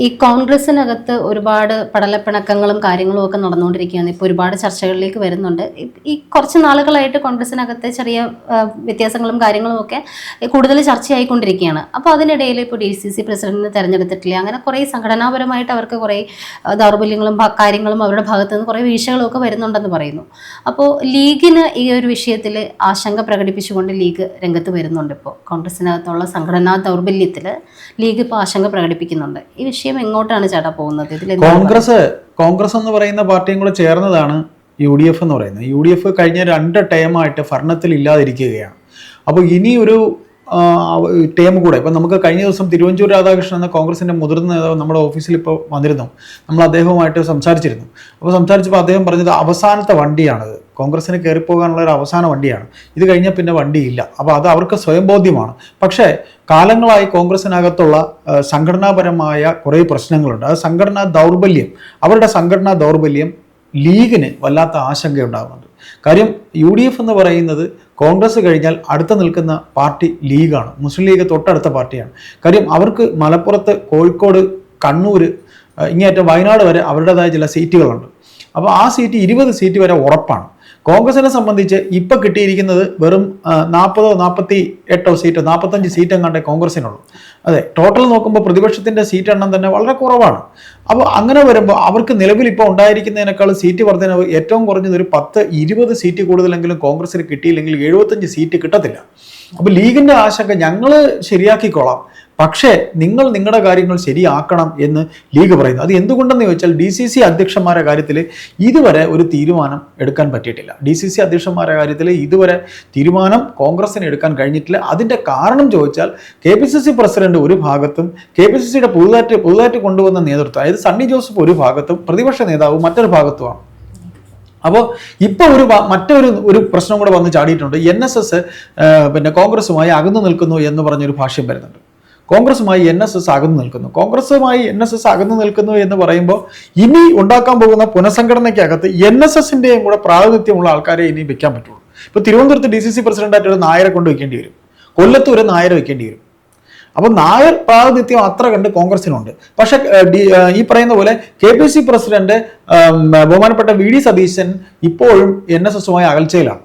ഈ കോൺഗ്രസിനകത്ത് ഒരുപാട് പടലപ്പിണക്കങ്ങളും കാര്യങ്ങളും ഒക്കെ നടന്നുകൊണ്ടിരിക്കുകയാണ്. ഇപ്പോൾ ഒരുപാട് ചർച്ചകളിലേക്ക് വരുന്നുണ്ട്. ഈ- കുറച്ച് നാളുകളായിട്ട് കോൺഗ്രസിനകത്ത് ചെറിയ വ്യത്യാസങ്ങളും കാര്യങ്ങളും ഒക്കെ കൂടുതൽ ചർച്ചയായിക്കൊണ്ടിരിക്കുകയാണ്. അപ്പോൾ അതിനിടയിൽ ഇപ്പോൾ ഡി സി സി പ്രസിഡന്റിനെ തെരഞ്ഞെടുത്തിട്ടില്ല? അങ്ങനെ കുറേ സംഘടനാപരമായിട്ട് അവർക്ക് കുറേ ദൗർബല്യങ്ങളും കാര്യങ്ങളും അവരുടെ ഭാഗത്ത് നിന്ന് കുറേ വീഴ്ചകളും ഒക്കെ വരുന്നുണ്ടെന്ന് പറയുന്നു. അപ്പോൾ ലീഗിന് ഈ ഒരു വിഷയത്തിൽ ആശങ്ക പ്രകടിപ്പിച്ചുകൊണ്ട് ലീഗ് രംഗത്ത് വരുന്നുണ്ട് ഇപ്പോൾ കോൺഗ്രസിനകത്തുള്ള സംഘടനാ ദൗർബല്യത്തിൽ ലീഗ് ഇപ്പോൾ ആശങ്ക പ്രകടിപ്പിക്കുന്നുണ്ട്. ഈ വിഷയം എങ്ങോട്ടാണ് ചേട്ടാ പോകുന്നത്? ഇതിൽ കോൺഗ്രസ് കോൺഗ്രസ് എന്ന് പറയുന്ന പാർട്ടിയും കൂടെ ചേർന്നതാണ് യു ഡി എഫ് എന്ന് പറയുന്നത്. യു ഡി എഫ് കഴിഞ്ഞ രണ്ട് ടേമായിട്ട് ഭരണത്തിൽ ഇല്ലാതിരിക്കുകയാണ്. അപ്പോൾ ഇനി ഒരു ടേം കൂടെ ഇപ്പം നമുക്ക് കഴിഞ്ഞ ദിവസം തിരുവഞ്ചൂർ രാധാകൃഷ്ണൻ എന്ന കോൺഗ്രസിന്റെ മുതിർന്ന നേതാവ് നമ്മുടെ ഓഫീസിൽ ഇപ്പോൾ വന്നിരുന്നു. നമ്മൾ അദ്ദേഹവുമായിട്ട് സംസാരിച്ചിരുന്നു. അപ്പോൾ സംസാരിച്ചപ്പോൾ അദ്ദേഹം പറഞ്ഞത് അവസാനത്തെ വണ്ടിയാണത്. കോൺഗ്രസിന് കയറിപ്പോകാനുള്ള ഒരു അവസാന വണ്ടിയാണ്. ഇത് കഴിഞ്ഞാൽ പിന്നെ വണ്ടിയില്ല. അപ്പോൾ അത് അവർക്ക് സ്വയം ബോധ്യമാണ്. പക്ഷേ കാലങ്ങളായി കോൺഗ്രസ്സിനകത്തുള്ള സംഘടനാപരമായ കുറേ പ്രശ്നങ്ങളുണ്ട്. അത് സംഘടനാ ദൗർബല്യം. അവരുടെ സംഘടനാ ദൗർബല്യം ലീഗിന് വല്ലാത്ത ആശങ്കയുണ്ടാകുന്നുണ്ട്. കാര്യം യു ഡി എഫ് എന്ന് പറയുന്നത് കോൺഗ്രസ് കഴിഞ്ഞാൽ അടുത്ത് നിൽക്കുന്ന പാർട്ടി ലീഗാണ്. മുസ്ലിം ലീഗ് തൊട്ടടുത്ത പാർട്ടിയാണ്. കാര്യം അവർക്ക് മലപ്പുറത്ത് കോഴിക്കോട് കണ്ണൂർ ഇങ്ങേറ്റം വയനാട് വരെ അവരുടേതായ ചില സീറ്റുകളുണ്ട്. അപ്പോൾ ആ സീറ്റ് ഇരുപത് സീറ്റ് വരെ ഉറപ്പാണ്. കോൺഗ്രസിനെ സംബന്ധിച്ച് ഇപ്പൊ കിട്ടിയിരിക്കുന്നത് വെറും നാൽപ്പതോ നാൽപ്പത്തി എട്ടോ സീറ്റോ നാൽപ്പത്തഞ്ച് സീറ്റ് എങ്ങാണ്ടേ കോൺഗ്രസിനുള്ളൂ. അതെ ടോട്ടൽ നോക്കുമ്പോൾ പ്രതിപക്ഷത്തിന്റെ സീറ്റ് എണ്ണം തന്നെ വളരെ കുറവാണ്. അപ്പോൾ അങ്ങനെ വരുമ്പോൾ അവർക്ക് നിലവിൽ ഇപ്പോൾ ഉണ്ടായിരിക്കുന്നതിനേക്കാൾ സീറ്റ് വർദ്ധന ഏറ്റവും കുറഞ്ഞത് ഒരു പത്ത് ഇരുപത് സീറ്റ് കൂടുതലെങ്കിലും കോൺഗ്രസിന് കിട്ടിയില്ലെങ്കിൽ എഴുപത്തഞ്ച് സീറ്റ് കിട്ടത്തില്ല. അപ്പോൾ ലീഗിന്റെ ആശങ്ക ഞങ്ങൾ ശരിയാക്കിക്കോളാം. പക്ഷേ നിങ്ങൾ നിങ്ങളുടെ കാര്യങ്ങൾ ശരിയാക്കണം എന്ന് ലീഗ് പറയുന്നു. അത് എന്തുകൊണ്ടെന്ന് ചോദിച്ചാൽ ഡി സി സി അധ്യക്ഷന്മാരുടെ കാര്യത്തിൽ ഇതുവരെ ഒരു തീരുമാനം എടുക്കാൻ പറ്റിയിട്ടില്ല. ഡി സി സി അധ്യക്ഷന്മാരുടെ കാര്യത്തിൽ ഇതുവരെ തീരുമാനം കോൺഗ്രസിന് എടുക്കാൻ കഴിഞ്ഞിട്ടില്ല. അതിന്റെ കാരണം ചോദിച്ചാൽ K P C C president ഒരു ഭാഗത്തും കെ പി സി സിയുടെ പുതുതായിട്ട് പുതുതായിട്ട് കൊണ്ടുവന്ന നേതൃത്വം അതായത് സണ്ണി ജോസഫ് ഒരു ഭാഗത്തും പ്രതിപക്ഷ നേതാവ് മറ്റൊരു ഭാഗത്തുമാണ്. അപ്പോൾ ഇപ്പോൾ ഒരു മറ്റൊരു ഒരു പ്രശ്നം കൂടെ വന്ന് ചാടിയിട്ടുണ്ട്. എൻ എസ് എസ് പിന്നെ കോൺഗ്രസുമായി അകന്നു നിൽക്കുന്നു എന്ന് പറഞ്ഞൊരു ഭാഷ്യം വരുന്നുണ്ട്. കോൺഗ്രസുമായി എൻ എസ് എസ് അകന്നു നിൽക്കുന്നു. കോൺഗ്രസുമായി എൻ എസ് എസ് അകന്നു നിൽക്കുന്നു എന്ന് പറയുമ്പോൾ ഇനി ഉണ്ടാക്കാൻ പോകുന്ന പുനഃസംഘടനയ്ക്കകത്ത് എൻ എസ് എസിന്റെയും കൂടെ പ്രാതിനിധ്യമുള്ള ആൾക്കാരെ ഇനി വെക്കാൻ പറ്റുള്ളൂ. ഇപ്പോൾ തിരുവനന്തപുരത്ത് ഡി സി സി പ്രസിഡന്റായിട്ട് ഒരു നായരെ കൊണ്ട് വെക്കേണ്ടി വരും. കൊല്ലത്ത് ഒരു നായരെ വെക്കേണ്ടി വരും. അപ്പോൾ നായർ പ്രാതിനിധ്യം അത്ര കണ്ട് കോൺഗ്രസിനുണ്ട്. പക്ഷെ ഈ പറയുന്ന പോലെ കെ പി സി പ്രസിഡന്റ് ബഹുമാനപ്പെട്ട വി ഡി സതീശൻ ഇപ്പോഴും എൻ എസ് എസുമായി അകൽച്ചയിലാണ്.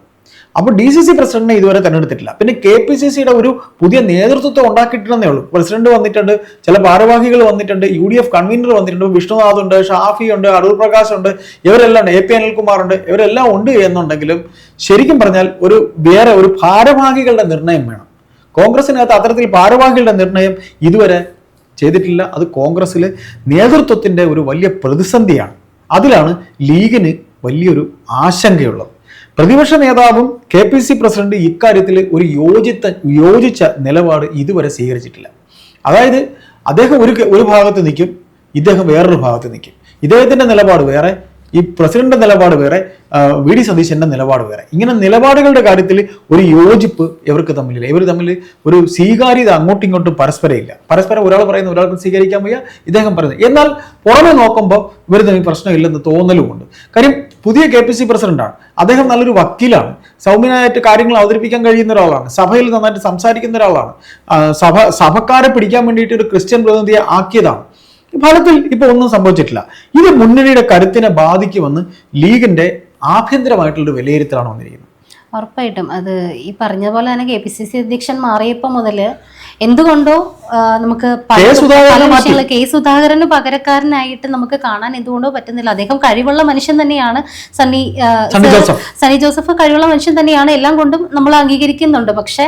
അപ്പോൾ ഡി സി സി പ്രസിഡന്റിനെ ഇതുവരെ തെരഞ്ഞെടുത്തിട്ടില്ല. പിന്നെ കെ പി സി സിയുടെ ഒരു പുതിയ നേതൃത്വത്തെ ഉണ്ടാക്കിയിട്ടുണ്ടെന്നേ ഉള്ളൂ. പ്രസിഡന്റ് വന്നിട്ടുണ്ട് ചില ഭാരവാഹികൾ വന്നിട്ടുണ്ട് യു ഡി എഫ് കൺവീനർ വന്നിട്ടുണ്ട് വിഷ്ണുനാഥ് ഉണ്ട് ഷാഫി ഉണ്ട് അടൂർ പ്രകാശ് ഉണ്ട് ഇവരെല്ലാം ഉണ്ട് എ പി അനിൽകുമാർ ഉണ്ട് ഇവരെല്ലാം ഉണ്ട് എന്നുണ്ടെങ്കിലും ശരിക്കും പറഞ്ഞാൽ ഒരു വേറെ ഒരു ഭാരവാഹികളുടെ നിർണയം വേണം. കോൺഗ്രസിനകത്ത് അത്തരത്തിൽ ഭാരവാഹികളുടെ നിർണയം ഇതുവരെ ചെയ്തിട്ടില്ല. അത് കോൺഗ്രസ്സിലെ നേതൃത്വത്തിന്റെ ഒരു വലിയ പ്രതിസന്ധിയാണ്. അതിലാണ് ലീഗിന് വലിയൊരു ആശങ്കയുള്ളത്. പ്രതിപക്ഷ നേതാവും കെ പി സി പ്രസിഡന്റ് ഇക്കാര്യത്തിൽ ഒരു യോജിത്ത യോജിച്ച നിലപാട് ഇതുവരെ സ്വീകരിച്ചിട്ടില്ല. അതായത് അദ്ദേഹം ഒരു ഒരു ഭാഗത്ത് നിൽക്കും ഇദ്ദേഹം വേറൊരു ഭാഗത്ത് നിൽക്കും. ഇദ്ദേഹത്തിന്റെ നിലപാട് വേറെ ഈ പ്രസിഡന്റ് നിലപാട് വേറെ വി ഡി സതീശന്റെ നിലപാട് വേറെ. ഇങ്ങനെ നിലപാടുകളുടെ കാര്യത്തിൽ ഒരു യോജിപ്പ് ഇവർക്ക് തമ്മിലില്ല. ഇവർ തമ്മിൽ ഒരു സ്വീകാര്യത അങ്ങോട്ടും ഇങ്ങോട്ടും പരസ്പരം ഇല്ല. പരസ്പരം ഒരാൾ പറയുന്ന ഒരാൾക്ക് സ്വീകരിക്കാൻ വയ്യ ഇദ്ദേഹം പറയുന്നത് എന്നാൽ പുറമെ നോക്കുമ്പോൾ ഇവർ തമ്മിൽ പ്രശ്നമില്ലെന്ന് തോന്നലുമുണ്ട്. കാര്യം പുതിയ കെ പി സി പ്രസിഡന്റാണ്. അദ്ദേഹം നല്ലൊരു വക്കീലാണ്. സൗമ്യനായിട്ട് കാര്യങ്ങൾ അവതരിപ്പിക്കാൻ കഴിയുന്ന ഒരാളാണ്. സഭയിൽ നന്നായിട്ട് സംസാരിക്കുന്ന ഒരാളാണ്. സഭ സഭക്കാരെ പിടിക്കാൻ വേണ്ടിയിട്ട് ഒരു ക്രിസ്ത്യൻ പ്രതിനിധിയെ ആക്കിയതാണ്. ഫലത്തിൽ ഇപ്പൊ ഒന്നും സംഭവിച്ചിട്ടില്ല. ഇത് മുന്നണിയുടെ കരുത്തിനെ ബാധിക്കുമെന്ന് ലീഗിന്റെ ആഭ്യന്തരമായിട്ടുള്ള ഒരു വിലയിരുത്തലാണ് വന്നിരിക്കുന്നത്. ഉറപ്പായിട്ടും. അത് ഈ പറഞ്ഞ പോലെ തന്നെ കെ പി സി സി അധ്യക്ഷൻ മാറിയപ്പോൾ മുതൽ എന്തുകൊണ്ടോ നമുക്ക് കെ. സുധാകരനെ പകരക്കാരനായിട്ട് നമുക്ക് കാണാൻ എന്തുകൊണ്ടോ പറ്റുന്നില്ല. അദ്ദേഹം കഴിവുള്ള മനുഷ്യൻ തന്നെയാണ്. സണ്ണി. സണ്ണി ജോസഫ് കഴിവുള്ള മനുഷ്യൻ തന്നെയാണ്. എല്ലാം കൊണ്ടും നമ്മൾ അംഗീകരിക്കുന്നുണ്ട്. പക്ഷേ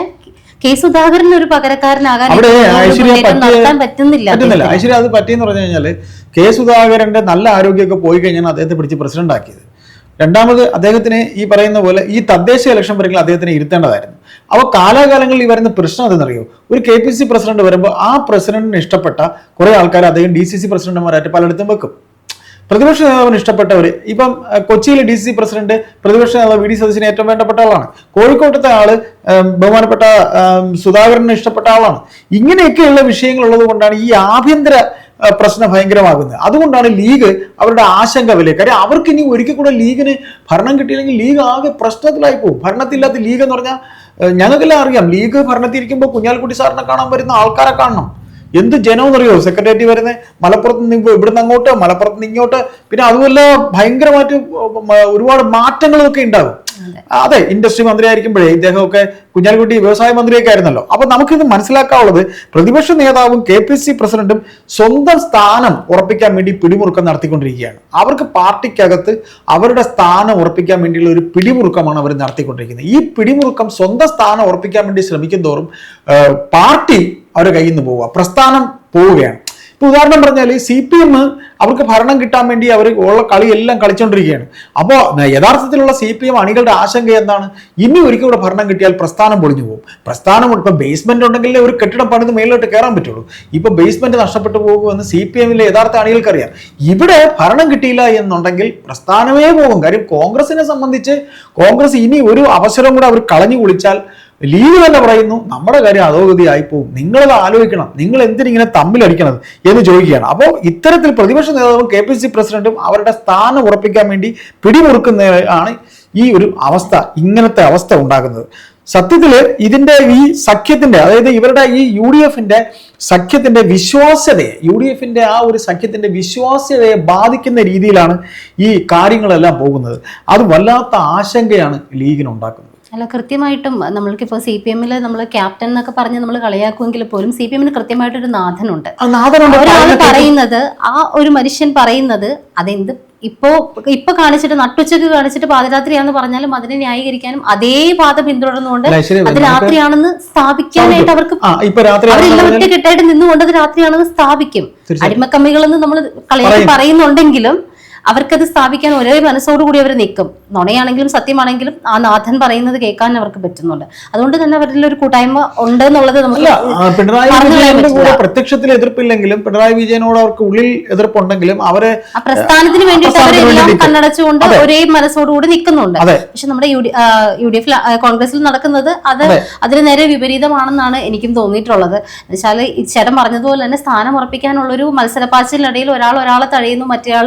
കെ സുധാകരൻ ഒരു പകരക്കാരനാകാൻ ഐശ്വര്യ മുന്നേറ്റം പറ്റിയ നടത്താൻ പറ്റുന്നില്ല. പറ്റുന്നില്ല. അദ്ദേഹത്തിന്. ഐശ്വര്യ അത് പറ്റിയെന്ന് പറഞ്ഞു കഴിഞ്ഞാൽ കെ സുധാകരന്റെ നല്ല ആരോഗ്യമൊക്കെ പോയി കഴിഞ്ഞാൽ അദ്ദേഹത്തെ പിടിച്ച് പ്രസിഡന്റ് ആക്കിയത്. രണ്ടാമത് അദ്ദേഹത്തിന് ഈ പറയുന്ന പോലെ ഈ തദ്ദേശ ഇലക്ഷൻ വരെങ്കിലും അദ്ദേഹത്തിന് ഇരുത്തേണ്ടതായിരുന്നു. അപ്പോൾ കാലാകാലങ്ങളിൽ ഈ വരുന്ന പ്രശ്നം അതെന്നറിയോ? ഒരു കെ പി സി പ്രസിഡന്റ് വരുമ്പോൾ ആ പ്രസിഡന്റിന് ഇഷ്ടപ്പെട്ട കുറെ ആൾക്കാർ അദ്ദേഹം ഡി സി സി പ്രസിഡന്റുമാരായിട്ട് പലയിടത്തും വെക്കും. പ്രതിപക്ഷ നേതാവിന് ഇഷ്ടപ്പെട്ടവർ ഇപ്പം കൊച്ചിയിലെ ഡി സി പ്രസിഡന്റ് പ്രതിപക്ഷ നേതാവ് വി ഡി സതീശന് ഏറ്റവും വേണ്ടപ്പെട്ട ആളാണ്. കോഴിക്കോട്ടത്തെ ആൾ ബഹുമാനപ്പെട്ട സുധാകരന് ഇഷ്ടപ്പെട്ട ആളാണ്. ഇങ്ങനെയൊക്കെയുള്ള വിഷയങ്ങൾ ഉള്ളത് കൊണ്ടാണ് ഈ ആഭ്യന്തര പ്രശ്നം ഭയങ്കരമാകുന്നത്. അതുകൊണ്ടാണ് ലീഗ് അവരുടെ ആശങ്ക വില കാര്യം അവർക്ക് ഇനി ഒരിക്കൽ കൂടെ ലീഗിന് ഭരണം കിട്ടിയില്ലെങ്കിൽ ലീഗ് ആകെ പ്രശ്നത്തിലായി പോകും. ഭരണത്തില്ലാത്ത ലീഗ് എന്ന് പറഞ്ഞാൽ ഞങ്ങൾക്കെല്ലാം അറിയാം. ലീഗ് ഭരണത്തിരിക്കുമ്പോൾ കുഞ്ഞാലിക്കുട്ടി സാറിനെ കാണാൻ വരുന്ന ആൾക്കാരെ കാണണം. എന്ത് ജനമെന്നറിയോ? സെക്രട്ടേറിയറ്റ് വരുന്നത് മലപ്പുറത്ത് നിന്ന് ഇവിടുന്ന് അങ്ങോട്ട് മലപ്പുറത്ത് നിന്ന് ഇങ്ങോട്ട്. പിന്നെ അതുമല്ല ഭയങ്കരമായിട്ട് ഒരുപാട് മാറ്റങ്ങളൊക്കെ ഉണ്ടാകും. അതെ. ഇൻഡസ്ട്രി മന്ത്രി ആയിരിക്കുമ്പോഴേ ഇദ്ദേഹമൊക്കെ കുഞ്ഞാലിക്കുട്ടി വ്യവസായ മന്ത്രിയൊക്കെ ആയിരുന്നല്ലോ. അപ്പൊ നമുക്കിത് മനസ്സിലാക്കാനുള്ളത് പ്രതിപക്ഷ നേതാവും കെ പി സി പ്രസിഡന്റും സ്വന്തം സ്ഥാനം ഉറപ്പിക്കാൻ വേണ്ടി പിടിമുറുക്കം നടത്തിക്കൊണ്ടിരിക്കുകയാണ്. അവർക്ക് പാർട്ടിക്കകത്ത് അവരുടെ സ്ഥാനം ഉറപ്പിക്കാൻ വേണ്ടിയുള്ള ഒരു പിടിമുറുക്കമാണ് അവർ നടത്തിക്കൊണ്ടിരിക്കുന്നത്. ഈ പിടിമുറുക്കം സ്വന്തം സ്ഥാനം ഉറപ്പിക്കാൻ വേണ്ടി ശ്രമിക്കും തോറും പാർട്ടി അവരുടെ കയ്യിൽ നിന്ന് പോവുക. പ്രസ്ഥാനം പോവുകയാണ്. ഇപ്പൊ ഉദാഹരണം പറഞ്ഞാൽ സി പി എം അവർക്ക് ഭരണം കിട്ടാൻ വേണ്ടി അവർ ഉള്ള കളിയെല്ലാം കളിച്ചുകൊണ്ടിരിക്കുകയാണ് അപ്പോൾ യഥാർത്ഥത്തിലുള്ള സി പി എം അണികളുടെ ആശങ്ക എന്താണ്? ഇനി ഒരിക്കൽ ഇവിടെ ഭരണം കിട്ടിയാൽ പ്രസ്ഥാനം പൊളിഞ്ഞു പോകും. പ്രസ്ഥാനം ഇപ്പം ബേസ്മെന്റ് ഉണ്ടെങ്കിലേ ഒരു കെട്ടിടം പണിത് മേളിലോട്ട് കയറാൻ പറ്റുള്ളൂ. ഇപ്പൊ ബേസ്മെന്റ് നഷ്ടപ്പെട്ടു പോകുമെന്ന് സി പി എമ്മിലെ യഥാർത്ഥ അണികൾക്കറിയാം. ഇവിടെ ഭരണം കിട്ടിയില്ല എന്നുണ്ടെങ്കിൽ പ്രസ്ഥാനമേ പോകും. കാര്യം കോൺഗ്രസിനെ സംബന്ധിച്ച് കോൺഗ്രസ് ഇനി ഒരു അവസരം കൂടെ അവർ കളഞ്ഞു കുളിച്ചാൽ ലീഗ് തന്നെ പറയുന്നു നമ്മുടെ കാര്യം അധോഗതിയായി പോകും നിങ്ങളത് ആലോചിക്കണം. നിങ്ങൾ എന്തിനിങ്ങനെ തമ്മിലടിക്കണത്? എന്ന് ചോദിക്കുകയാണ്. അപ്പോൾ ഇത്തരത്തിൽ പ്രതിപക്ഷ നേതാവും കെ പി സി പ്രസിഡന്റും അവരുടെ സ്ഥാനം ഉറപ്പിക്കാൻ വേണ്ടി പിടിമുറുക്കുന്ന ആണ് ഈ ഒരു അവസ്ഥ ഇങ്ങനത്തെ അവസ്ഥ ഉണ്ടാകുന്നത്. സത്യത്തിൽ ഇതിന്റെ ഈ സഖ്യത്തിന്റെ അതായത് ഇവരുടെ ഈ യു ഡി എഫിന്റെ സഖ്യത്തിന്റെ വിശ്വാസ്യതയെ യു ഡി എഫിന്റെ ആ ഒരു സഖ്യത്തിന്റെ വിശ്വാസ്യതയെ ബാധിക്കുന്ന രീതിയിലാണ് ഈ കാര്യങ്ങളെല്ലാം പോകുന്നത്. അത് വല്ലാത്ത ആശങ്കയാണ് ലീഗിനുണ്ടാക്കുന്നത്. അല്ല കൃത്യമായിട്ടും നമ്മൾക്കിപ്പോൾ സി പി എമ്മിൽ നമ്മൾ ക്യാപ്റ്റൻ എന്നൊക്കെ പറഞ്ഞ് നമ്മൾ കളിയാക്കുമെങ്കിൽ പോലും സി പി എമ്മിന് കൃത്യമായിട്ടൊരു നാഥനുണ്ട്. ഒരാൾ പറയുന്ന പറയുന്നത് ആ ഒരു മനുഷ്യൻ പറയുന്നത് അതെന്ത് ഇപ്പോ ഇപ്പൊ കാണിച്ചിട്ട് നട്ടുച്ചക്ക് കാണിച്ചിട്ട് പാതിരാത്രിയാണെന്ന് പറഞ്ഞാലും അതിനെ ന്യായീകരിക്കാനും അതേ പാത പിന്തുടർന്നുകൊണ്ട് അത് രാത്രിയാണെന്ന് സ്ഥാപിക്കാനായിട്ട് അവർക്ക് അവരെല്ലാം ഒറ്റക്കെട്ടായിട്ട് നിന്നുകൊണ്ട് അത് രാത്രിയാണെന്ന് സ്ഥാപിക്കും. അടിമക്കമ്മികളെന്ന് നമ്മൾ കളിയാക്കി പറയുന്നുണ്ടെങ്കിലും അവർക്കത് സ്ഥാപിക്കാൻ ഒരേ മനസ്സോടുകൂടി അവർ നിൽക്കും നുണയാണെങ്കിലും സത്യമാണെങ്കിലും ആ നാഥൻ പറയുന്നത് കേൾക്കാൻ അവർക്ക് പറ്റുന്നുണ്ട് അതുകൊണ്ട് തന്നെ അവരിൽ ഒരു കൂട്ടായ്മ ഉണ്ട് എന്നുള്ളത് നമുക്ക്. പ്രത്യക്ഷത്തിൽ എതിർപ്പില്ലെങ്കിലും പിണറായി വിജയനോട് അവർക്ക് ഉള്ളിൽ എതിർപ്പുണ്ടെങ്കിലും അവരെ പ്രസ്ഥാനത്തിന് വേണ്ടിയിട്ട് അവരെല്ലാം കണ്ണടച്ചുകൊണ്ട്. ഒരേ മനസ്സോടുകൂടി നിൽക്കുന്നുണ്ട്. പക്ഷെ നമ്മുടെ യു ഡി എഫ് കോൺഗ്രസിൽ നടക്കുന്നത് അത് അതെ. അതിന് നേരെ വിപരീതമാണെന്നാണ് എനിക്കും തോന്നിയിട്ടുള്ളത് എന്നുവെച്ചാൽ ചേട്ടൻ പറഞ്ഞതുപോലെ തന്നെ സ്ഥാനം ഉറപ്പിക്കാനുള്ള ഒരു മത്സരപ്പാച്ചിലിനിടയിൽ ഒരാൾ ഒരാളെ തഴയുന്നു മറ്റേയാൾ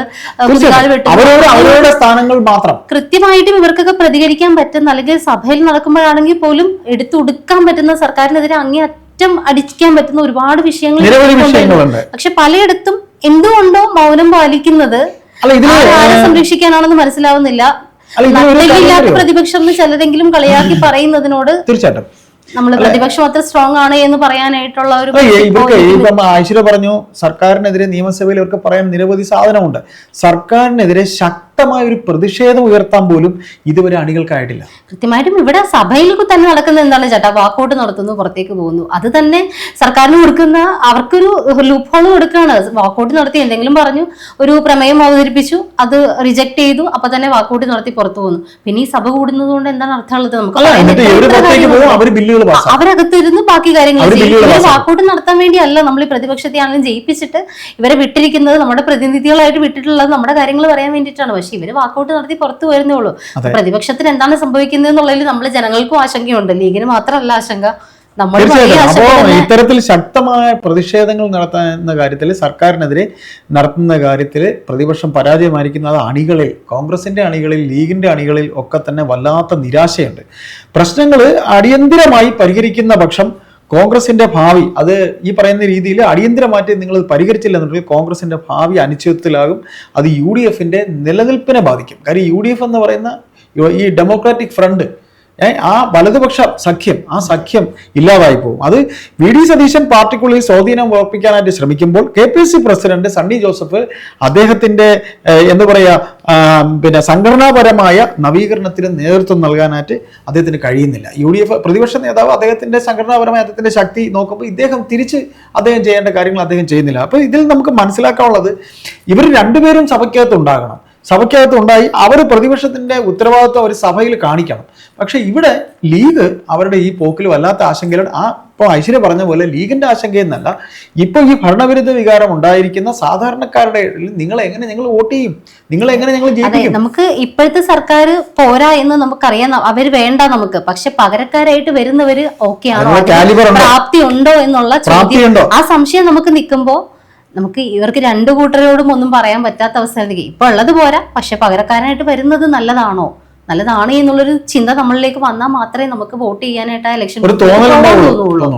അവരവരുടെ അവരവരുടെ സ്ഥാനങ്ങൾ മാത്രം. കൃത്യമായിട്ടും ഇവർക്കൊക്കെ പ്രതികരിക്കാൻ പറ്റുന്ന അല്ലെങ്കിൽ സഭയിൽ നടക്കുമ്പോഴാണെങ്കിൽ പോലും എടുത്തുടുക്കാൻ പറ്റുന്ന സർക്കാരിനെതിരെ അങ്ങേയറ്റം അടിക്കാൻ പറ്റുന്ന ഒരുപാട് വിഷയങ്ങൾ പക്ഷെ പലയിടത്തും എന്തുകൊണ്ടോ മൗനം പാലിക്കുന്നത് സംരക്ഷിക്കാനാണെന്ന് മനസ്സിലാവുന്നില്ല? പ്രതിപക്ഷം ചിലരെങ്കിലും കളിയാക്കി പറയുന്നതിനോട് തീർച്ചയായിട്ടും. നമ്മൾ പ്രതിപക്ഷം അത്ര സ്ട്രോങ് ആണ് എന്ന് പറയാനായിട്ടുള്ള ഒരു ഇവർക്ക് ഐശ്വര്യ പറഞ്ഞു സർക്കാരിനെതിരെ നിയമസഭയിൽ ഇവർക്ക് പറയാൻ നിരവധി സാധനമുണ്ട്. സർക്കാരിനെതിരെ ശക്തമായ ഒരു പ്രതിഷേധം ഉയർത്താൻ പോലും ഇതുവരെ അണികൾക്കായിട്ടില്ല. കൃത്യമായിട്ടും ഇവിടെ സഭയിൽ തന്നെ നടക്കുന്ന എന്താണ് ചേട്ടാ? വാക്കൗട്ട് നടത്തുന്നു പുറത്തേക്ക് പോകുന്നു. അത് തന്നെ സർക്കാരിന് കൊടുക്കുന്ന അവർക്കൊരു ലൂപ്പ് ഹോൾ കൊടുക്കുകയാണ്. വാക്കൗട്ട് നടത്തി എന്തെങ്കിലും പറഞ്ഞു ഒരു പ്രമേയം അവതരിപ്പിച്ചു അത് റിജക്ട് ചെയ്തു അപ്പൊ തന്നെ വാക്കൗട്ട് നടത്തി പുറത്തു പോകുന്നു പിന്നെ ഈ സഭ കൂടുന്നത് കൊണ്ട് എന്താണ് അർത്ഥമുള്ളത് നമുക്ക് അവരകത്തിരുന്ന് ബാക്കി കാര്യങ്ങൾ. വാക്കൗട്ട് നടത്താൻ വേണ്ടിയല്ല നമ്മൾ ഈ പ്രതിപക്ഷത്തെ ആണെങ്കിലും ജയിപ്പിച്ചിട്ട് ഇവരെ വിട്ടിരിക്കുന്നത് നമ്മുടെ പ്രതിനിധികളായിട്ട് വിട്ടിട്ടുള്ളത് നമ്മുടെ കാര്യങ്ങൾ പറയാൻ വേണ്ടിയിട്ടാണ്. പക്ഷെ ഇവർ വാക്കൗട്ട് നടത്തി പുറത്തു വരുന്നേ ഉള്ളൂ. പ്രതിപക്ഷത്തിന് എന്താണ് സംഭവിക്കുന്നത് എന്നുള്ളതിൽ നമ്മൾ ജനങ്ങൾക്കും ആശങ്കയുണ്ട്. ലീഗിന് മാത്രമല്ല ആശങ്ക. അപ്പോൾ ഇത്തരത്തിൽ ശക്തമായ പ്രതിഷേധങ്ങൾ നടത്തുന്ന കാര്യത്തിൽ സർക്കാരിനെതിരെ നടത്തുന്ന കാര്യത്തിൽ പ്രതിപക്ഷം പരാജയമായിരിക്കുന്നത് അണികളിൽ കോൺഗ്രസിന്റെ അണികളിൽ ലീഗിന്റെ അണികളിൽ ഒക്കെ തന്നെ വല്ലാത്ത നിരാശയുണ്ട്. പ്രശ്നങ്ങൾ അടിയന്തിരമായി പരിഹരിക്കുന്ന പക്ഷം കോൺഗ്രസിന്റെ ഭാവി അത് ഈ പറയുന്ന രീതിയിൽ അടിയന്തരമായിട്ട് നിങ്ങൾ പരിഹരിച്ചില്ലെന്നുണ്ടെങ്കിൽ കോൺഗ്രസിന്റെ ഭാവി അനിശ്ചിതത്തിലാകും അത് യു ഡി എഫിന്റെ നിലനിൽപ്പിനെ ബാധിക്കും. കാര്യം യു ഡി എഫ് എന്ന് പറയുന്ന ഈ ഡെമോക്രാറ്റിക് ഫ്രണ്ട് ആ വലതുപക്ഷ സഖ്യം ആ സഖ്യം ഇല്ലാതായി പോകും. അത് വി ഡി സതീശൻ പാർട്ടിക്കുള്ളിൽ സ്വാധീനം ഉറപ്പിക്കാനായിട്ട് ശ്രമിക്കുമ്പോൾ K P C president Sunny Joseph അദ്ദേഹത്തിന്റെ എന്ന് എന്താ പറയാ പിന്നെ സംഘടനാപരമായ നവീകരണത്തിന് നേതൃത്വം നൽകാനായിട്ട് അദ്ദേഹത്തിന് കഴിയുന്നില്ല. യു ഡി എഫ് പ്രതിപക്ഷ നേതാവ് അദ്ദേഹത്തിന്റെ സംഘടനാപരമായ അദ്ദേഹത്തിന്റെ ശക്തി നോക്കുമ്പോൾ ഇദ്ദേഹം തിരിച്ച് അദ്ദേഹം ചെയ്യേണ്ട കാര്യങ്ങൾ അദ്ദേഹം ചെയ്യുന്നില്ല. അപ്പോൾ ഇതിൽ നമുക്ക് മനസ്സിലാക്കാനുള്ളത് ഇവർ രണ്ടുപേരും സഭയ്ക്കകത്ത് ഉണ്ടാകണം. സഭയ്ക്കകത്ത് ഉണ്ടായി അവർ പ്രതിപക്ഷത്തിന്റെ ഉത്തരവാദിത്വം അവർ സഭയിൽ കാണിക്കണം. പക്ഷെ ഇവിടെ ലീഗ് അവരുടെ ഈ പോക്കിൽ വല്ലാത്ത ആശങ്കയിലാണ്. ആ ഇപ്പോൾ ഐശ്വര്യ പറഞ്ഞ പോലെ ലീഗിന്റെ ആശങ്കയെന്നല്ല ഇപ്പോൾ ഈ ഭരണവിരുദ്ധ വികാരം ഉണ്ടായിരിക്കുന്ന സാധാരണക്കാരുടെ നിങ്ങൾ എങ്ങനെ നിങ്ങൾ വോട്ട് ചെയ്യും? നിങ്ങൾ എങ്ങനെ ഞങ്ങൾ ജയിക്കും നമുക്ക് ഇപ്പോഴത്തെ സർക്കാർ പോരാ എന്ന് നമുക്കറിയാം. അവർ വേണ്ട നമുക്ക്. പക്ഷെ പകരക്കാരായിട്ട് വരുന്നവര് ഓക്കെ ആണോ? പ്രാപ്തി ഉണ്ടോ എന്നുള്ള ചോദ്യം. ആ സംശയം നമുക്ക് നിൽക്കുമ്പോ നമുക്ക് ഇവർക്ക് രണ്ടു കൂട്ടരോടും ഒന്നും പറയാൻ പറ്റാത്ത അവസ്ഥയിലേക്ക് ഇപ്പൊ ഉള്ളത് പോരാ. പക്ഷെ പകരക്കാരനായിട്ട് വരുന്നത് നല്ലതാണോ? നല്ലതാണ് എന്നുള്ളൊരു ചിന്ത നമ്മളിലേക്ക് വന്നാൽ മാത്രമേ നമുക്ക് വോട്ട് ചെയ്യാനായിട്ട് ആ ഇലക്ഷൻ തോന്നുള്ളൂ.